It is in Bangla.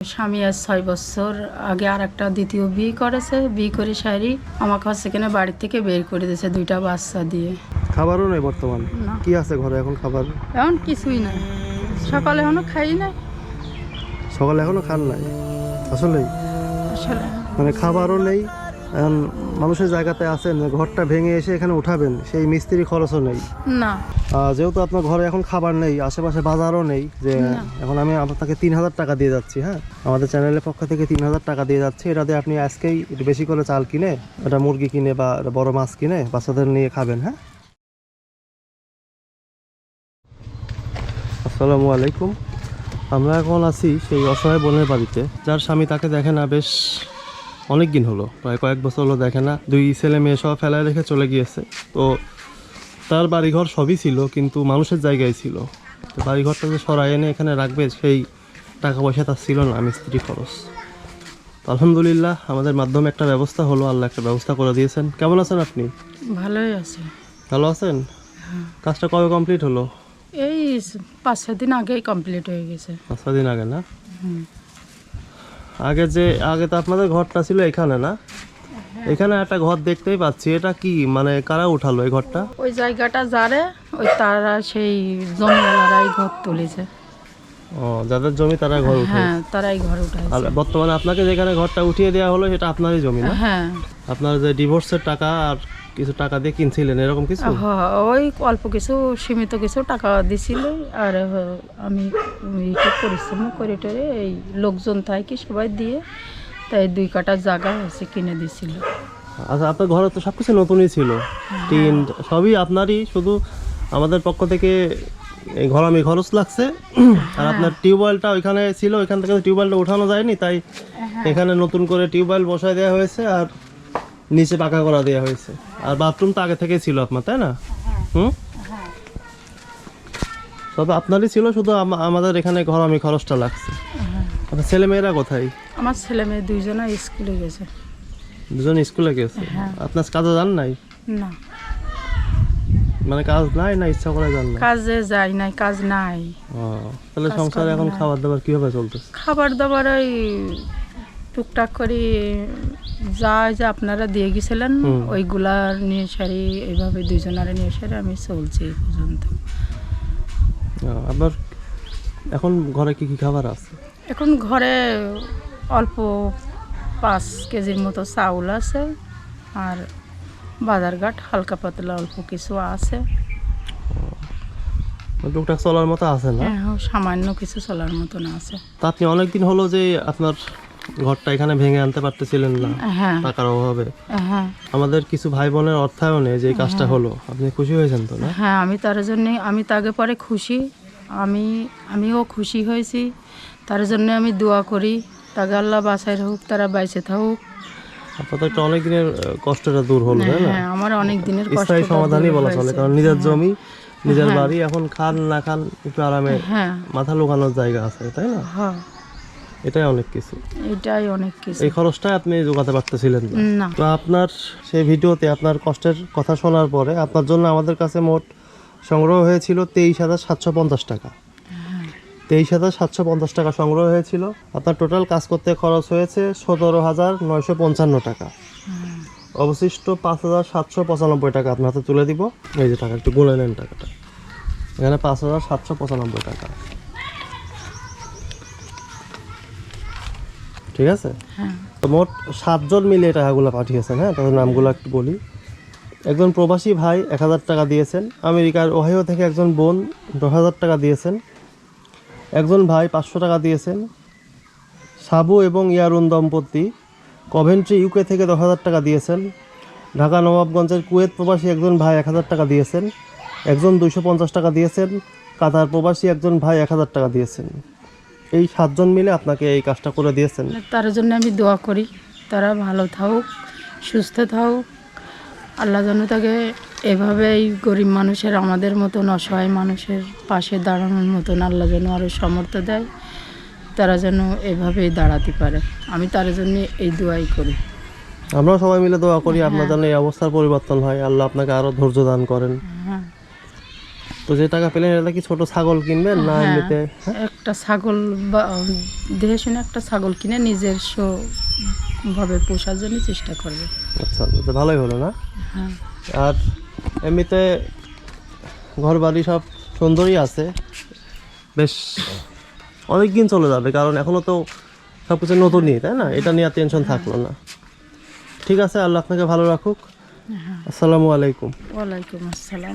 স্বামী আজ ছয় বছর আগে আর একটা দ্বিতীয় বিয়ে করেছে। বিয়ে করে শাড়ি আমাকে হচ্ছে কিনা বাড়ি থেকে বের করে দিয়েছে দুইটা বাচ্চা দিয়ে। খাবারও নেই বর্তমান? কি আছে ঘরে এখন খাবার? এখন কিছুই নাই। সকালে এখনও খাই নাই। সকালে এখনও খান নাই? আসলেই? আসলে। মানে খাবারও নেই মানুষের জায়গাতে আছেন ঘরটা ভেঙে এসে এখানে উঠাবেন সেই মিস্ত্রি খরচও নেই। না। যেহেতু আপনার ঘরে এখন খাবার নেই আশেপাশে বাজারও নেই যে এখন আমি আপনাকে তিন হাজার টাকা দিয়ে যাচ্ছি হ্যাঁ? আমাদের চ্যানেলের পক্ষ থেকে তিন হাজার টাকা দিয়ে যাচ্ছি। এটাতে আপনি আজকেই বেশি করে চাল কিনে একটা মুরগি কিনে বা বড় মাছ কিনে বাচ্চাদের নিয়ে খাবেন হ্যাঁ? আসসালামু আলাইকুম। আমরা এখন আছি সেই অসহায় বোনের বাড়িতে। যার স্বামী তাকে দেখে না বেশ অনেক দিন হলো প্রায় কয়েক বছর হলো দেখে না। দুই ছেলে মেয়ে সব ফেলায় রেখে চলে গিয়েছে। তো তার বাড়িঘর সবই ছিল কিন্তু মানুষের জায়গায় ছিল। তো বাড়িঘরটা যে সরাই এনে এখানে রাখবে সেই টাকা পয়সা তার ছিল না মিস্ত্রি খরচ। আলহামদুলিল্লাহ আমাদের মাধ্যমে একটা ব্যবস্থা হলো আল্লাহ একটা ব্যবস্থা করে দিয়েছেন। কেমন আছেন আপনি? ভালোই আছে। ভালো আছেন? কাজটা কবে কমপ্লিট হলো? এই পাঁচ ছ দিন আগেই কমপ্লিট হয়ে গেছে। পাঁচ ছয় দিন আগে না? হুম। আগে যে আগে তো আপনাদের ঘরটা ছিল এখানে না? এখানে একটা ঘর দেখতেই পাচ্ছি। এটা কি মানে কারা উঠালো এই ঘরটা? ওই জায়গাটা যারে ওই তারা সেই জমিওয়ালারাই ঘর তুলেছে। ও যাদের জমি তারা ঘর হ্যাঁ তারাই ঘর উঠাইছে। আর বর্তমানে আপনাকে যেখানে ঘরটা উঠিয়ে দেওয়া হলো সেটা আপনারই জমি না? হ্যাঁ। আপনার যে ডিভোর্সের টাকা আর কিছু টাকা দিয়ে কিনছিলেন এরকম কিছু? হ্যাঁ, ওই অল্প কিছু সীমিত কিছু টাকা দিছিল আর আমি একটু পরিশ্রম করে টরে এই লোকজন থাকি সবাই দিয়ে তাই দুই কাটা জায়গা হয়েছে কিনে দিছিল। আচ্ছা আপনার ঘরে তো সব কিছু নতুনই ছিল। টিন সবই আপনারই শুধু আমাদের পক্ষ থেকে এই ঘর আমি খরচ লাগছে। আর আপনার টিউবওয়েলটা ওইখানে ছিল ওইখান থেকে টিউবওয়েলটা উঠানো যায়নি তাই এখানে নতুন করে টিউবওয়েল বসায় দেওয়া হয়েছে আর নিচে পাকা করা দেওয়া হয়েছে। আর বাথরুম তো আগে থেকেই ছিল আপনার তাই না? হুম? সব আপনারই ছিল শুধু আমাদের এখানে ঘর আমি খরচটা লাগছে। আপনার ছেলে মেয়েরা কোথায়? আমার ছেলে মেয়ে দুইজনে স্কুলে গেছে। দুজন স্কুলে গেছে? হ্যাঁ। আপনার কাজে যান নাই? না। মানে কাজ নাই না ইচ্ছা করে যান না কাজে যাই নাই কাজ নাই। ও, তাহলে সংসারে এখন খাবার দাবার কীভাবে চলতেছে? খাবার দাবার ওই টুকটাক করে যায় যে আপনারা দিয়ে গেছিলেন ওইগুলা নিয়ে সারি এইভাবে দুইজনারে নিয়ে সারি আমি চলছি এই পর্যন্ত। আপনার এখন ঘরে কি কি খাবার আছে? এখন ঘরে অল্প পাঁচ কেজির মতো চাউল আছে আর বাজারঘাট হালকা পাতলা অল্প কিছু আছে। টুকটাক চলার মতো আছে না? হ্যাঁ, সামান্য কিছু চলার মতন আছে। তা আপনি অনেকদিন হলো যে আপনার ঘরটা এখানে ভেঙে আনতে পারতেছিলেন না হ্যাঁ। টাকার অভাবে। হ্যাঁ। আমাদের কিছু ভাই বোনের অর্থায়নে যে কাজটা হলো আপনি খুশি হয়েছেন তো না? হ্যাঁ আমি তার জন্য আমি তাকে পরে খুশি। আমি আমিও খুশি হয়েছি। তার জন্য আমি দোয়া করি। তাকে আল্লাহ বাসায় হোক তারা বাইসে থাকুক। আপনাদের একটা অনেক দিনের কষ্টটা দূর হলো তাই না? হ্যাঁ আমার অনেক দিনের কষ্ট স্থায়ী সমাধানই বলা চলে কারণ নিজের জমি নিজের বাড়ি এখন খান না খান একটু আরামে হ্যাঁ। মাথা লুকানোর জায়গা আছে তাই না? হ্যাঁ। এটাই অনেক কিছু। এটাই অনেক কিছু। এই খরচটা আপনি জোগাতে পারতেছিলেন না। তো আপনার সেই ভিডিওতে আপনার কষ্টের কথা শোনার পরে আপনার জন্য আমাদের কাছে মোট সংগ্রহ হয়েছিল তেইশ হাজার সাতশো পঞ্চাশ টাকা। তেইশ হাজার সাতশো পঞ্চাশ টাকা সংগ্রহ হয়েছিল। আপনার টোটাল কাজ করতে খরচ হয়েছে সতেরো হাজার নয়শো পঞ্চান্ন টাকা। অবশিষ্ট পাঁচ হাজার সাতশো পঁচানব্বই টাকা আপনার হাতে তুলে দিব। এই যে টাকা একটু গুনে নেন টাকাটা। এখানে পাঁচ হাজার সাতশো পঁচানব্বই টাকা। ঠিক আছে? হ্যাঁ। তো মোট সাতজন মিলে টাকাগুলো পাঠিয়েছেন হ্যাঁ? তাদের নামগুলো একটু বলি। একজন প্রবাসী ভাই এক হাজার টাকা দিয়েছেন আমেরিকার ওহাইও থেকে একজন বোন দশ হাজার টাকা দিয়েছেন একজন ভাই পাঁচশো টাকা দিয়েছেন সাবু এবং ইয়ারুন দম্পতি কভেন্ট্রি ইউকে থেকে দশ হাজার টাকা দিয়েছেন ঢাকা নবাবগঞ্জের কুয়েত প্রবাসী একজন ভাই এক হাজার টাকা দিয়েছেন একজন দুইশো পঞ্চাশ টাকা দিয়েছেন কাতার প্রবাসী একজন ভাই এক হাজার টাকা দিয়েছেন। এই সাতজন মিলে আপনাকে এই কাজটা করে দিয়েছেন? তার জন্য আমি দোয়া করি তারা ভালো থাকুক সুস্থ থাকুক। আল্লাহ যেন তাকে এভাবে এই গরিব মানুষের আমাদের মতন অসহায় মানুষের পাশে দাঁড়ানোর মতন আল্লাহ যেন আরও সমর্থ দেয় তারা যেন এভাবেই দাঁড়াতে পারে। আমি তার জন্য এই দোয়াই করি। আমরা সবাই মিলে দোয়া করি আপনার জন্য এই অবস্থার পরিবর্তন হয়। আল্লাহ আপনাকে আরও ধৈর্য দান করেন। হ্যাঁ তো যে টাকা পেলেন এটা কি ছোট ছাগল কিনবেন না হ্যাঁ, এমনিতে? একটা ছাগল বা দেখে শুনে একটা ছাগল কিনে নিজস্ব ভাবে পোষার জন্য চেষ্টা করবে। আচ্ছা তো ভালোই হলো না? হ্যাঁ। আর এমনিতে ঘর বাড়ি সব সুন্দরই আছে। বেশ অনেক দিন চলে যাবে কারণ এখনও তো সব কিছু নতুনই তাই না? এটা নিয়ে টেনশন থাকল না। ঠিক আছে আল্লাহ আপনাকে ভালো রাখুক। আসসালামু আলাইকুম। ওয়ালাইকুম আসসালাম।